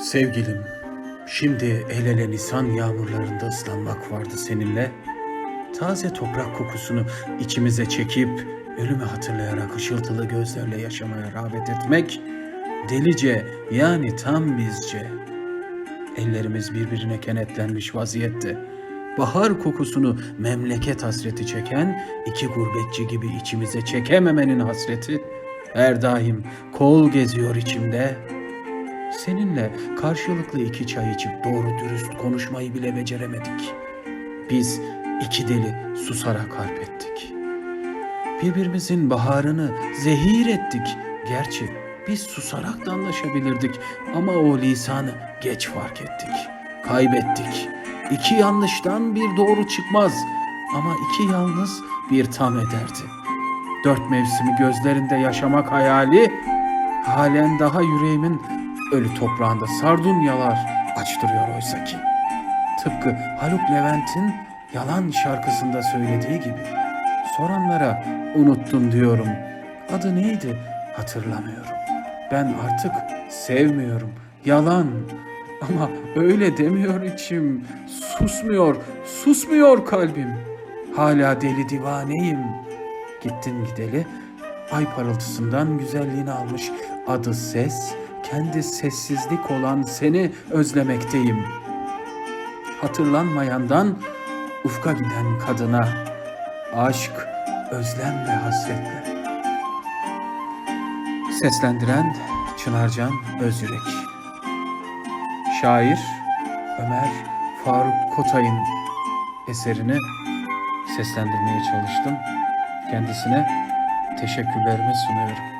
Sevgilim, şimdi el ele nisan yağmurlarında ıslanmak vardı seninle. Taze toprak kokusunu içimize çekip ölümü hatırlayarak ışıltılı gözlerle yaşamaya rağbet etmek, delice yani tam bizce. Ellerimiz birbirine kenetlenmiş vaziyette. Bahar kokusunu memleket hasreti çeken iki gurbetçi gibi içimize çekememenin hasreti her daim kol geziyor içimde. Seninle karşılıklı iki çay içip doğru dürüst konuşmayı bile beceremedik. Biz iki deli susarak harp ettik. Birbirimizin baharını zehir ettik. Gerçi biz susarak da anlaşabilirdik ama o lisanı geç fark ettik. Kaybettik. İki yanlıştan bir doğru çıkmaz ama iki yalnız bir tam ederdi. Dört mevsimi gözlerinde yaşamak hayali halen daha yüreğimin ölü toprağında sardunyalar açtırıyor oysa ki. Tıpkı Haluk Levent'in Yalan şarkısında söylediği gibi. Soranlara unuttum diyorum. Adı neydi hatırlamıyorum. Ben artık sevmiyorum. Yalan. Ama öyle demiyor içim. Susmuyor, susmuyor kalbim. Hala deli divaneyim. Gittin gideli ay parıltısından güzelliğini almış adı ses, kendi sessizlik olan seni özlemekteyim. Hatırlanmayandan ufka giden kadına aşk, özlem ve hasretle. Seslendiren Çınarcan Özyürek. Şair Ömer Faruk Kotay'ın eserini seslendirmeye çalıştım. Kendisine teşekkürlerimi sunuyorum.